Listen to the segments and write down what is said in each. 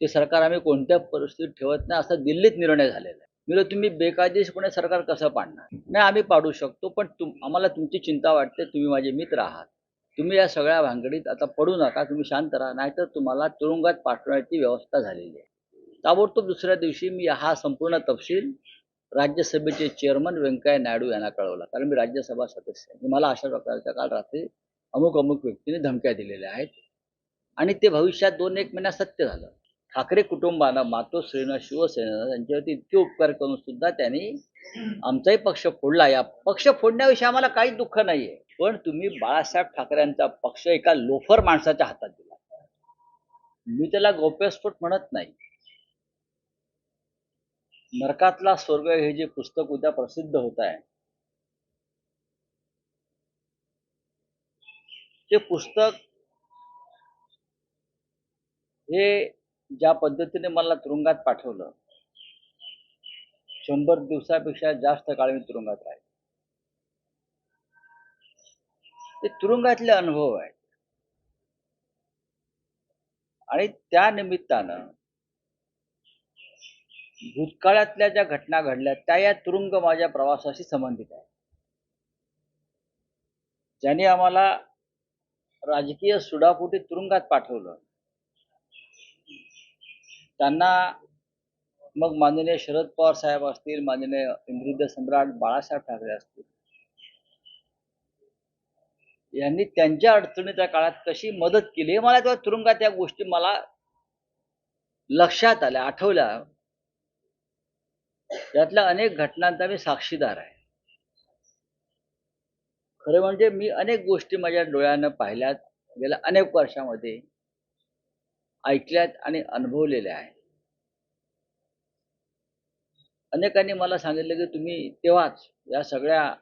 ते सरकार आम्ही कोणत्या परिस्थितीत ठेवत नाही असा दिल्लीत निर्णय झालेला आहे. मी तुम्ही बेकायदेशीरपणे सरकार कसं पाडणार? नाही आम्ही पाडू शकतो पण तुम आम्हाला तुमची चिंता वाटते तुम्ही माझे मित्र आहात. तुम्ही या सगळ्या भानगडीत आता पडू नका तुम्ही शांत राहा नाहीतर तुम्हाला तुरुंगात पाठवण्याची व्यवस्था झालेली आहे. ताबडतोब दुसऱ्या दिवशी मी हा संपूर्ण तपशील राज्यसभेचे चेअरमन व्यंकय्या नायडू यांना कळवला कारण मी राज्यसभा सदस्य आहे. मला अशा प्रकारच्या काल रात्री अमुक अमुक व्यक्तीने धमक्या दिलेल्या आहेत. आणि ते भविष्यात दोन एक महिन्यात सत्य झालं. ठाकरे कुटुंबानं मातोश्रीनं शिवसेनेनं त्यांच्यावरती इतके उपकार करून सुद्धा त्यांनी आमचाही पक्ष फोडला. या पक्ष फोडण्याविषयी आम्हाला काही दुःख नाहीये. पण तुम्ही बाळासाहेब ठाकरेंचा पक्ष एका लोफर माणसाच्या हातात दिला. मी त्याला गौप्यस्फोट म्हणत नाही. नरकातला स्वर्ग हे जे पुस्तक उद्या प्रसिद्ध होत आहे ते पुस्तक हे ज्या पद्धतीने मला तुरुंगात पाठवलं शंभर दिवसापेक्षा जास्त काळ मी तुरुंगात राहील. ते तुरुंगातले अनुभव आहेत. आणि त्या निमित्तानं भूतकाळातल्या ज्या घटना घडल्या त्या या तुरुंग माझ्या प्रवासाशी संबंधित आहे ज्यांनी आम्हाला राजकीय सुडापुटी तुरुंगात पाठवलं. त्यांना मग माननीय शरद पवार साहेब असतील माननीय इंद्रिद सम्राट बाळासाहेब ठाकरे असतील. यांनी त्यांच्या अडचणीच्या काळात कशी मदत केली हे मला तेव्हा तुरुंगात त्या गोष्टी मला लक्षात आल्या आठवल्या. यातल्या अनेक घटनांचा मी साक्षीदार आहे. खरं म्हणजे मी अनेक गोष्टी माझ्या डोळ्यानं पाहिल्यात गेल्या अनेक वर्षामध्ये. ऐकल्यात आणि अनुभवलेल्या आहेत. अनेकांनी मला सांगितलं की तुम्ही तेव्हाच या सगळ्या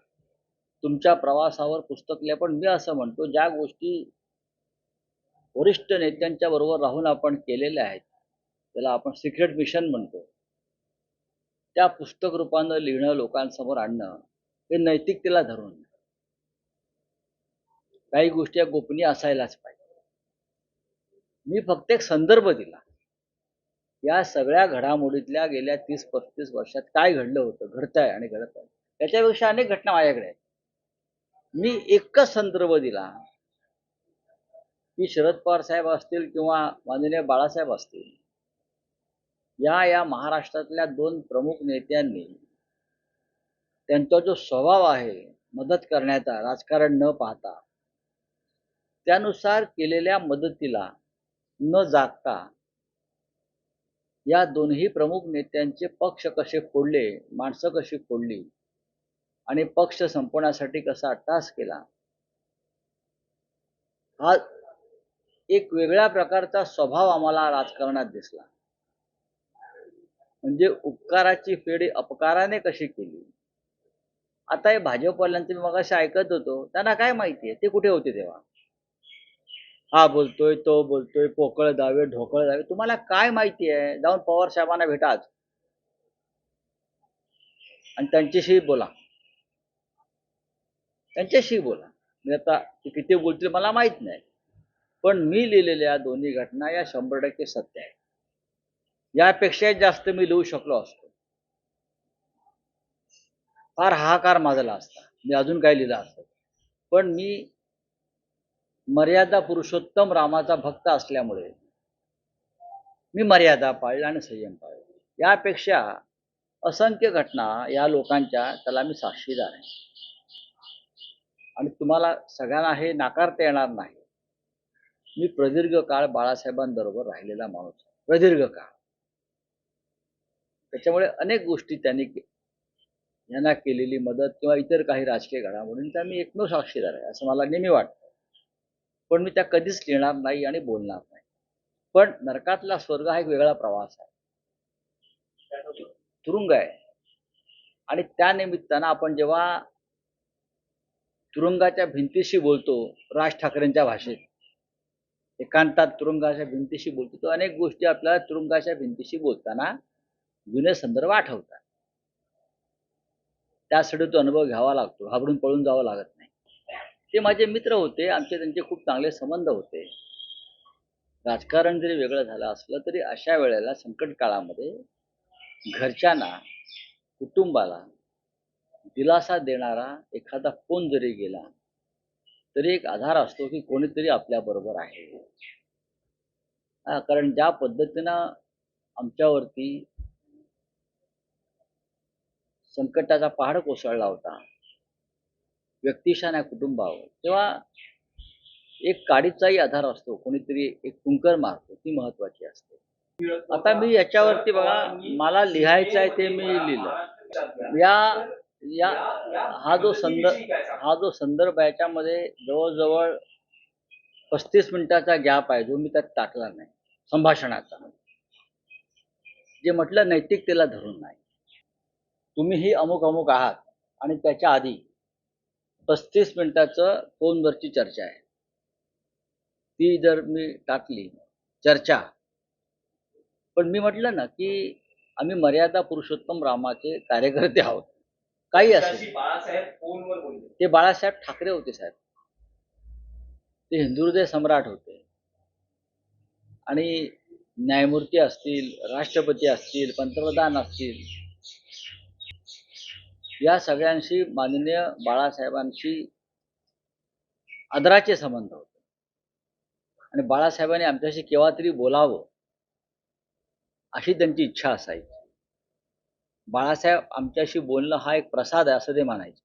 तुमच्या प्रवासावर पुस्तक लिहा पण मी असं म्हणतो ज्या गोष्टी वरिष्ठ नेत्यांच्या बरोबर राहून आपण केलेल्या आहेत त्याला आपण सिक्रेट मिशन म्हणतो. त्या पुस्तक रूपानं लिहिणं लोकांसमोर आणणं हे नैतिकतेला धरून. काही गोष्टी गोपनीय असायलाच पाहिजे. मी फक्त एक संदर्भ दिला. या सगळ्या घडामोडीतल्या गेल्या तीस पस्तीस वर्षात काय घडलं होतं घडत आहे आणि घडत आहे त्याच्यापेक्षा अनेक घटना माझ्याकडे आहेत. मी एकच संदर्भ दिला. की शरद पवार साहेब असतील किंवा माननीय बाळासाहेब असतील या या महाराष्ट्रातल्या दोन प्रमुख नेत्यांनी त्यांचा जो स्वभाव आहे मदत करण्याचा राजकारण न पाहता त्यानुसार केलेल्या मदतीला न जागता या दोन्ही प्रमुख नेत्यांचे पक्ष कसे फोडले माणसं कशी फोडली आणि पक्ष संपवण्यासाठी कसा अट्टास केला हा एक वेगळ्या प्रकारचा स्वभाव आम्हाला राजकारणात दिसला. म्हणजे उपकाराची फेडी अपकाराने कशी केली. आता हे भाजपवाल्यांचं मी मगाशी ऐकत होतो त्यांना काय माहितीये ते कुठे होते तेव्हा? हा बोलतोय तो बोलतोय पोकळ दावे ढोकळ दावे. तुम्हाला काय माहिती आहे? जाऊन पवार साहेबांना भेटा आज. आणि त्यांच्याशी बोला. त्यांच्याशी बोला. मी आता ते किती बोलतील मला माहीत नाही. पण मी लिहिलेल्या दोन्ही घटना या शंभर टक्के सत्य आहे यापेक्षा जास्त मी लिहू शकलो असतो. फार हाहाकार माजला असता. मी अजून काय लिहिलं असतं. पण मी मर्यादा पुरुषोत्तम रामाचा भक्त असल्यामुळे मी मर्यादा पाळल्या आणि संयम पाळला. यापेक्षा असंख्य घटना या लोकांच्या त्याला मी साक्षीदार आहे. आणि तुम्हाला सगळ्यांना हे नाकारता येणार नाही. मी प्रदीर्घ काळ बाळासाहेबांबरोबर राहिलेला माणूस प्रदीर्घ काळ. त्याच्यामुळे अनेक गोष्टी त्यांनी यांना केलेली मदत किंवा इतर काही राजकीय घडामोडींचा मी एकमेव साक्षीदार आहे असं मला नेहमी वाटतं. पण मी त्या कधीच लिहिणार नाही आणि बोलणार नाही. पण नरकातला स्वर्ग हा एक वेगळा प्रवास आहे. तुरुंग आहे. आणि त्या निमित्तानं आपण जेव्हा तुरुंगाच्या भिंतीशी बोलतो राज ठाकरेंच्या भाषेत. एकांतात तुरुंगाच्या भिंतीशी बोलतो तर अनेक गोष्टी आपल्याला तुरुंगाच्या भिंतीशी बोलताना जुने संदर्भ आठवतात. त्यासाठी तो अनुभव घ्यावा लागतो घाबरून पळून जावं लागत नाही. ते माझे मित्र होते आमचे त्यांचे खूप चांगले संबंध होते. राजकारण जरी वेगळं झालं असलं तरी अशा वेळेला संकट काळामध्ये घरच्यांना कुटुंबाला दिलासा देणारा एखादा फोन जरी गेला तरी एक आधार असतो की कोणीतरी आपल्या बरोबर आहे. हा, कारण ज्या पद्धतीनं आमच्यावरती संकटाचा पहाड कोसळला होता व्यक्तिशान कुटुंबावर. तेव्हा एक काडीचाही आधार असतो कोणीतरी एक कुंकर मारतो ती महत्वाची असते. आता मी याच्यावरती बघा मला लिहायचं आहे ते मी लिहिलं. या या हा जो संदर्भ हा जो संदर्भ आहे याच्यामध्ये जवळजवळ पस्तीस मिनिटाचा गॅप आहे जो मी त्यात टाकला नाही संभाषणाचा. जे म्हटलं नैतिकतेला धरून नाही. तुम्ही ही अमुक अमुक आहात आणि त्याच्या आधी पस्तीस मिनिटाचं फोनवरची चर्चा आहे. ती जर मी टाकली चर्चा. पण मी म्हटलं ना की आम्ही मर्यादा पुरुषोत्तम रामाचे कार्यकर्ते आहोत. काही असेल ते बाळासाहेब ठाकरे होते साहेब. ते हिंदुहृदय सम्राट होते. आणि न्यायमूर्ती असतील राष्ट्रपती असतील पंतप्रधान असतील या सगळ्यांशी माननीय बाळासाहेबांशी आदराचे संबंध होते. आणि बाळासाहेबांनी आमच्याशी केव्हा तरी बोलावं अशी त्यांची इच्छा असायची. बाळासाहेब आमच्याशी बोलणं हा एक प्रसाद आहे असं ते म्हणायचे.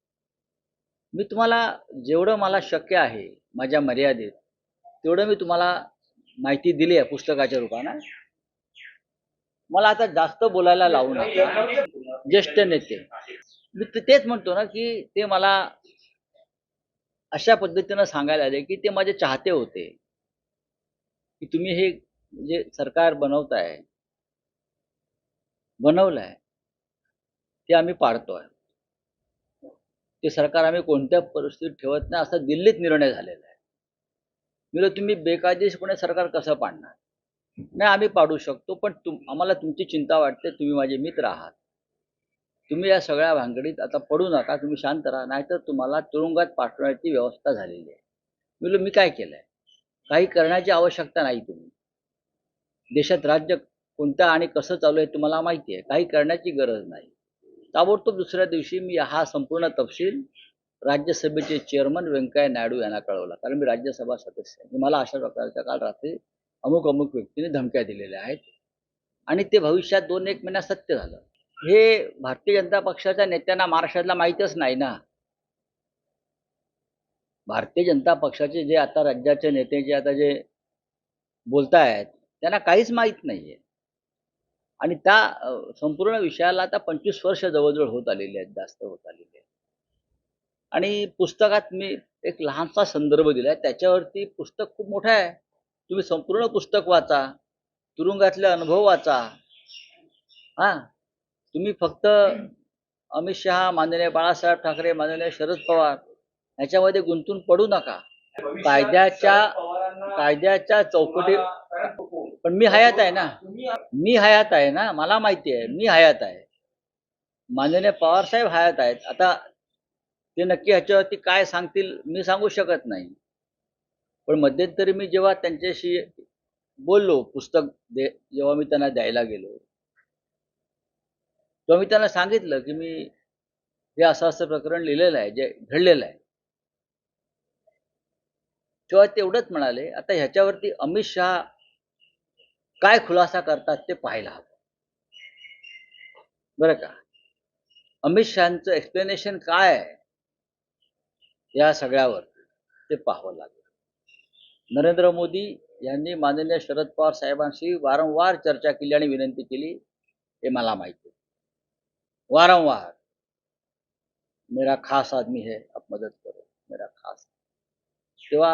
मी तुम्हाला जेवढं मला शक्य आहे माझ्या मर्यादेत तेवढं मी तुम्हाला माहिती दिली आहे पुस्तकाच्या रूपानं. मला आता जास्त बोलायला लावू नका. ज्येष्ठ नेते. मी तेच म्हणतो ना की ते मला अशा पद्धतीनं सांगायला आले की ते माझे चाहते होते. की तुम्ही हे जे सरकार बनवताय बनवलंय ते आम्ही पाडतोय. ते सरकार आम्ही कोणत्या परिस्थितीत ठेवत नाही असा दिल्लीत निर्णय झालेला आहे. मी तुम्ही बेकायदेशीरपणे सरकार कसं पाडणार? नाही आम्ही पाडू शकतो पण तुम आम्हाला तुमची चिंता वाटते तुम्ही माझे मित्र आहात. तुम्ही या सगळ्या भानगडीत आता पडू नका तुम्ही शांत राहा. नाहीतर तुम्हाला तुरुंगात पाठवण्याची व्यवस्था झालेली आहे. मी मी काय केलंय? काही करण्याची आवश्यकता नाही तुम्ही. देशात राज्य कोणतं आणि कसं चालू आहे तुम्हाला माहिती आहे. काही करण्याची गरज नाही. ताबडतोब दुसऱ्या दिवशी मी हा संपूर्ण तपशील राज्यसभेचे चेअरमन व्यंकय्या नायडू यांना कळवला. कारण मी राज्यसभा सदस्य आहे. मी मला अशा प्रकारच्या काल रात्री अमुक अमुक व्यक्तीने धमक्या दिलेल्या आहेत. आणि ते भविष्यात दोन एक महिन्यात सत्य झालं. हे भारतीय जनता पक्षाच्या नेत्यांना महाराष्ट्रातला माहीतच नाही ना. भारतीय जनता पक्षाचे जे आता राज्याचे नेते जे आता जे बोलतायत त्यांना काहीच माहीत नाहीये. आणि त्या संपूर्ण विषयाला आता पंचवीस वर्ष जवळजवळ होत आलेली आहेत जास्त होत आलेली आहेत. आणि पुस्तकात मी एक लहानसा संदर्भ दिलाय त्याच्यावरती पुस्तक खूप मोठं आहे. तुम्ही संपूर्ण पुस्तक वाचा तुरुंगातले अनुभव वाचा. हा. तुम्ही फक्त अमित शहा माननीय बाळासाहेब ठाकरे माननीय शरद पवार ह्याच्यामध्ये गुंतून पडू नका. कायद्याच्या- कायद्याच्या चौकटी? पण मी हयात आहे ना. मी हयात आहे ना. मला माहिती आहे. मी हयात आहे. माननीय पवार साहेब हयात आहेत. आता ते नक्की ह्याच्यावरती काय सांगतील मी सांगू शकत नाही. पण मध्यंतरी मी जेव्हा त्यांच्याशी बोललो पुस्तक दे जेव्हा मी त्यांना द्यायला गेलो तेव्हा मी त्यांना सांगितलं की मी हे असं असं प्रकरण लिहिलेलं आहे जे घडलेलं आहे. तेव्हा तेवढंच म्हणाले आता ह्याच्यावरती अमित शहा काय खुलासा करतात ते पाहायला हवं. बरं का? अमित शहाचं एक्सप्लेनेशन काय आहे? या सगळ्यावर ते पाहावं लागेल. नरेंद्र मोदी यांनी माननीय शरद पवार साहेबांशी वारंवार चर्चा केली आणि विनंती केली हे मला माहिती वारंवार, मेरा खास आदमी है, आप मदद करो, मेरा खास। तेव्हा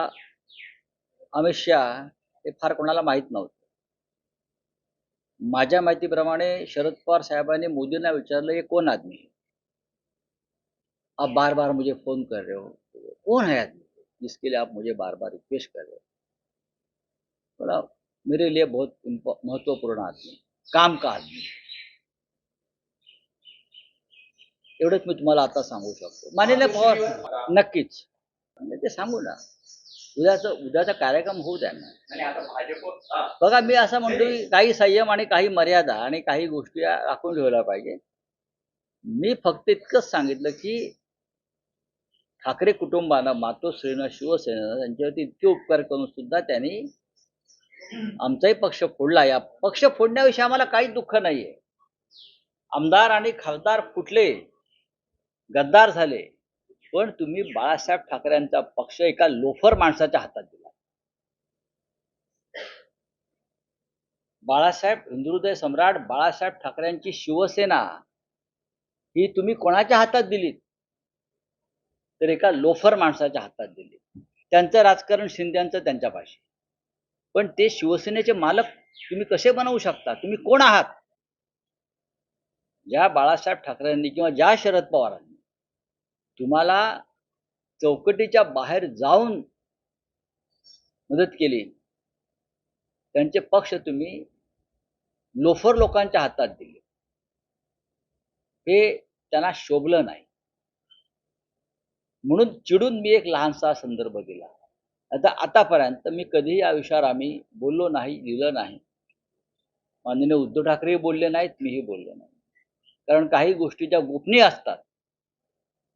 अमित शहा हे फार कोणाला माहीत नव्हतं. माझ्या माहितीप्रमाणे शरद पवार साहेबांनी मोदींना विचारलं ये कौन आदमी है आप बार बार मुझे फ़ोन कर रहे हो कौन है आदमी? जिसके लिए आप मुझे बार बार रिक्वेस्ट कर रहे हो। बोला, मेरे लिए बहुत महत्वपूर्ण आदमी काम का आदमी एवढंच मी तुम्हाला आता सांगू शकतो. माननीय पवार नक्कीच. आणि ते सांगू ना उद्याचा उद्याचा कार्यक्रम होऊ द्या ना. बघा मी असं म्हणतो की काही संयम आणि काही मर्यादा आणि काही गोष्टी राखून ठेवल्या पाहिजे. मी फक्त इतकंच सांगितलं की ठाकरे कुटुंबानं मातोश्रीनं शिवसेनेनं त्यांच्यावरती इतके उपकार करून सुद्धा त्यांनी आमचाही पक्ष फोडला. या पक्ष फोडण्याविषयी आम्हाला काहीच दुःख नाहीये. आमदार आणि खासदार फुटले. गद्दार झाले. पण तुम्ही बाळासाहेब ठाकरेंचा पक्ष एका लोफर माणसाच्या हातात दिला. बाळासाहेब हिंदुहृदय सम्राट बाळासाहेब ठाकरेंची शिवसेना ही तुम्ही कोणाच्या हातात दिलीत? तर एका लोफर माणसाच्या हातात दिली त्यांचं राजकारण शिंद्यांचं त्यांच्या पाशी पण ते शिवसेनेचे मालक तुम्ही कसे बनवू शकता? तुम्ही कोण आहात? ज्या बाळासाहेब ठाकरेंनी किंवा ज्या शरद पवारांनी तुम्हाला चौकटीच्या बाहेर जाऊन मदत केली. त्यांचे पक्ष तुम्ही लोफर लोकांच्या हातात दिले. हे त्यांना शोभलं नाही. म्हणून चिडून मी एक लहानसा संदर्भ दिला. आता आतापर्यंत मी कधीही या विषयावर आम्ही बोललो नाही लिहिलं नाही. माननीय उद्धव ठाकरेही बोलले नाहीत मीही बोललो नाही. कारण काही गोष्टी ज्या गोपनीय असतात.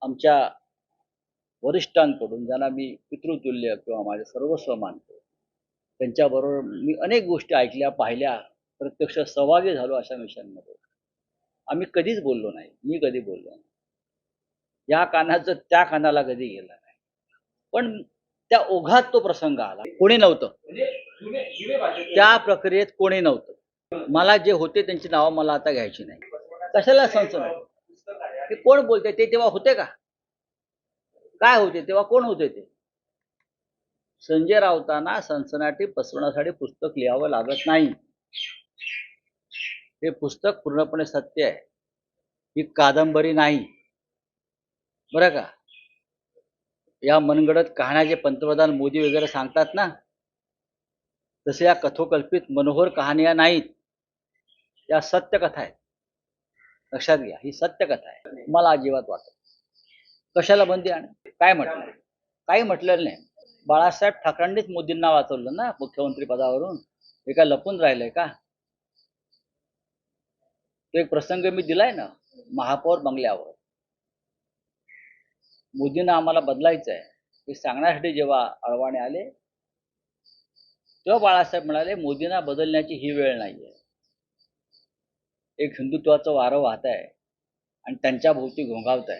आमच्या वरिष्ठांकडून ज्यांना मी पितृतुल्य किंवा माझे सर्वस्व मानतो त्यांच्याबरोबर मी अनेक गोष्टी ऐकल्या पाहिल्या प्रत्यक्ष सहभागी झालो अशा विषयांमध्ये. आम्ही कधीच बोललो नाही. मी कधी बोललो नाही. या कानाचं त्या कानाला कधी गेलं नाही. पण त्या ओघात तो प्रसंग आला. कोणी नव्हतं. त्या प्रक्रियेत कोणी नव्हतं. मला जे होते त्यांची नावं मला आता घ्यायची नाही. कशाला संसद नाही. ते कोण बोलते ते तेव्हा होते का? काय होते तेव्हा कोण होते ते? संजय राऊतांना सनसनाटी पसरवण्यासाठी पुस्तक लिहावं लागत नाही. हे पुस्तक पूर्णपणे सत्य आहे. ही कादंबरी नाही. बरं का? या मनगडत कहाण्या जे पंतप्रधान मोदी वगैरे सांगतात ना तसे या कथोकल्पित मनोहर कहाण्या नाहीत. या सत्य कथा आहेत. लक्षात घ्या ही सत्य कथा आहे. मला अजिबात वाटत कशाला बंदी आणि काय म्हटलं? काही म्हटलेलं नाही. बाळासाहेब ठाकरेंनीच मोदींना वाचवलं ना मुख्यमंत्री पदावरून? हे काय लपून राहिलंय का? तो एक प्रसंग मी दिलाय ना महापौर बंगल्यावर. मोदींना आम्हाला बदलायचं आहे हे सांगण्यासाठी जेव्हा अळवाणे आले तेव्हा बाळासाहेब म्हणाले मोदींना बदलण्याची ही वेळ नाहीये. एक हिंदुत्वाचं वारं वाहत आहे आणि त्यांच्या भोवती घोंगावत आहे.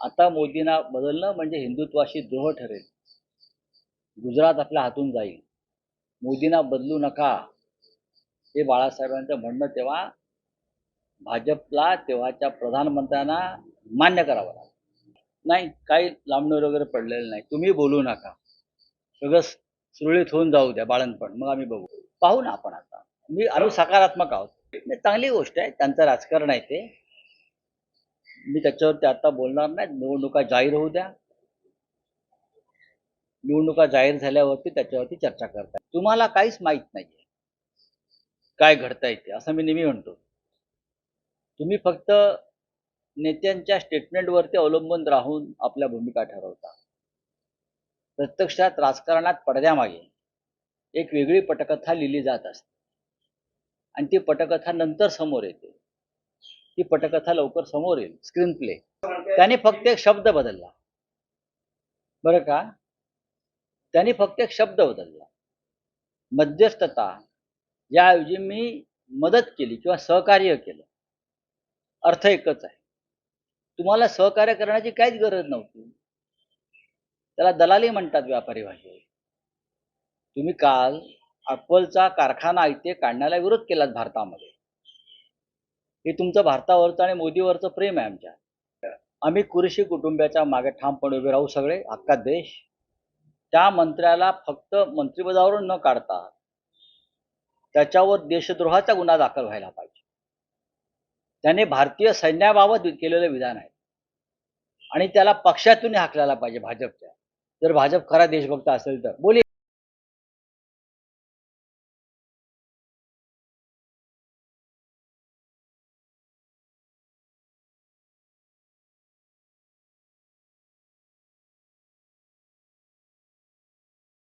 आता मोदींना बदलणं म्हणजे हिंदुत्वाशी द्रोह ठरेल. गुजरात आपल्या हातून जाईल. मोदींना बदलू नका. हे बाळासाहेबांचं म्हणणं तेव्हा भाजपला तेव्हाच्या प्रधानमंत्र्यांना मान्य करावं लागलं. नाही काही लांबणीवर वगैरे पडलेलं नाही. तुम्ही बोलू नका. सगळं सुरळीत होऊन जाऊ द्या बाळणपण मग आम्ही बघू. पाहू ना आपण आता. मी आम्ही सकारात्मक आहोत. चांगली गोष्ट आहे. त्यांचं राजकारण आहे ते. मी त्याच्यावरती आता बोलणार नाही. निवडणुका जाहीर होऊ द्या. निवडणुका जाहीर झाल्यावरती त्याच्यावरती चर्चा करताय. तुम्हाला काहीच माहीत नाहीये. काय घडतंय ते. असं मी नेहमी म्हणतो. तुम्ही फक्त नेत्यांच्या स्टेटमेंटवरती अवलंबून राहून आपल्या भूमिका ठरवता. प्रत्यक्षात राजकारणात पडद्यामागे एक वेगळी पटकथा लिहिली जात असते. आणि ती पटकथा नंतर समोर येते. ती पटकथा लवकर समोर येईल. स्क्रीन प्ले त्याने फक्त एक शब्द बदलला. बरं का? त्याने फक्त एक शब्द बदलला. मध्यस्थता याऐवजी मी मदत केली किंवा सहकार्य केलं. अर्थ एकच आहे. तुम्हाला सहकार्य करण्याची काहीच गरज नव्हती. त्याला दलाली म्हणतात व्यापारी भाषेत. तुम्ही काल अप्पलचा कारखाना इथे काढण्याला विरोध केला भारतामध्ये. हे तुमचं भारतावरचं आणि मोदीवरचं प्रेम आहे आमच्या. आम्ही कुरेशी कुटुंबियाच्या मागे ठामपणे उभे राहू सगळे अख्खा देश. त्या मंत्र्याला फक्त मंत्रिपदावरून न काढता त्याच्यावर देशद्रोहाचा गुन्हा दाखल व्हायला पाहिजे. त्याने भारतीय सैन्याबाबत केलेलं विधान आहे. आणि त्याला पक्षातून हाकलायला पाहिजे भाजपच्या. जर भाजप खरा देशभक्त असेल तर. बोली